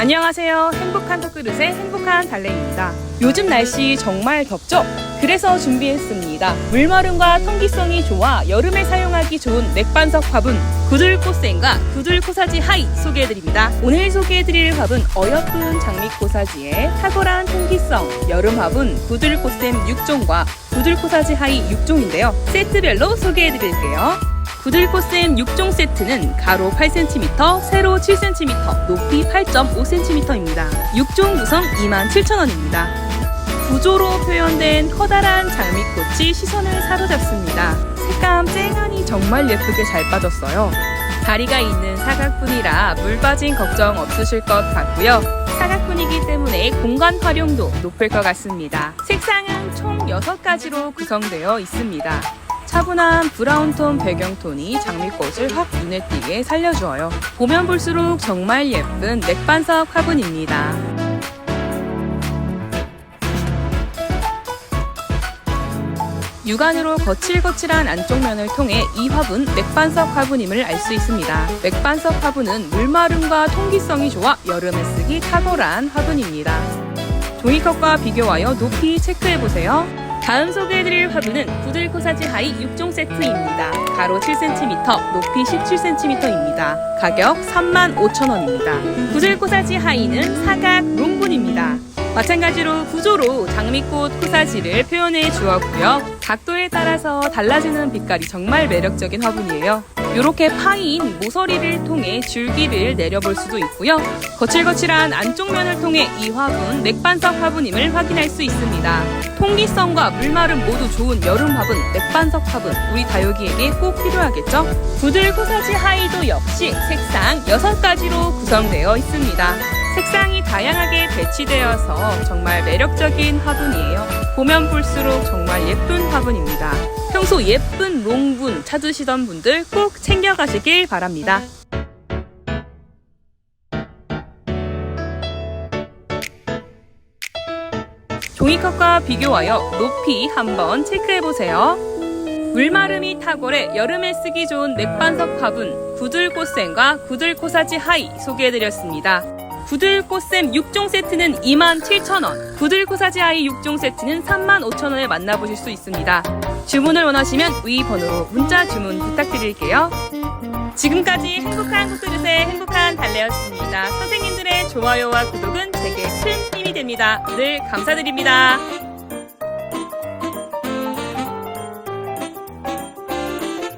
안녕하세요. 행복한 턱그릇의 행복한 달래입니다. 요즘 날씨 정말 덥죠? 그래서 준비했습니다. 물마름과 통기성이 좋아 여름에 사용하기 좋은 맥반석 화분 구들꽃샘과 구들코사지 하이 소개해드립니다. 오늘 소개해드릴 화분 어여쁜 장미코사지에 탁월한 통기성 여름 화분 구들꽃샘 6종과 구들코사지 하이 6종인데요. 세트별로 소개해드릴게요. 구들꽃샘 6종 세트는 가로 8cm, 세로 7cm, 높이 8.5cm입니다. 6종 구성 27,000원입니다. 구조로 표현된 커다란 장미꽃이 시선을 사로잡습니다. 색감 쨍하니 정말 예쁘게 잘 빠졌어요. 다리가 있는 사각분이라 물 빠진 걱정 없으실 것 같고요. 사각분이기 때문에 공간 활용도 높을 것 같습니다. 색상은 총 6가지로 구성되어 있습니다. 차분한 브라운톤 배경톤이 장미꽃을 확 눈에 띄게 살려주어요. 보면 볼수록 정말 예쁜 맥반석 화분입니다. 육안으로 거칠거칠한 안쪽 면을 통해 이 화분 맥반석 화분임을 알 수 있습니다. 맥반석 화분은 물마름과 통기성이 좋아 여름에 쓰기 탁월한 화분입니다. 종이컵과 비교하여 높이 체크해보세요. 다음 소개해드릴 화분은 구들코사지 하이 6종 세트입니다. 가로 7cm, 높이 17cm입니다. 가격 35,000원입니다. 구들코사지 하이는 사각 롱분입니다. 마찬가지로 구조로 장미꽃 코사지를 표현해 주었고요. 각도에 따라서 달라지는 빛깔이 정말 매력적인 화분이에요. 이렇게 파인 모서리를 통해 줄기를 내려볼 수도 있고요. 거칠거칠한 안쪽 면을 통해 이 화분 맥반석 화분임을 확인할 수 있습니다. 통기성과 물마름 모두 좋은 여름 화분 맥반석 화분 우리 다육이에게 꼭 필요하겠죠? 구들 코사지 하이도 역시 색상 6가지로 구성되어 있습니다. 색상이 다양하게 배치되어서 정말 매력적인 화분이에요. 보면 볼수록 정말 예쁜 화분입니다. 평소 예쁜 롱분 찾으시던 분들 꼭 챙겨가시길 바랍니다. 종이컵과 비교하여 높이 한번 체크해보세요. 물마름이 탁월해 여름에 쓰기 좋은 맥반석 화분 구들꽃샘과 구들코사지 하이 소개해드렸습니다. 구들꽃샘 6종 세트는 27,000원, 구들코사지 하이 6종 세트는 35,000원에 만나보실 수 있습니다. 주문을 원하시면 위 번호로 문자 주문 부탁드릴게요. 지금까지 행복한 국그릇의 행복한 달래였습니다. 선생님들의 좋아요와 구독은 제게 큰 힘이 됩니다. 늘 감사드립니다.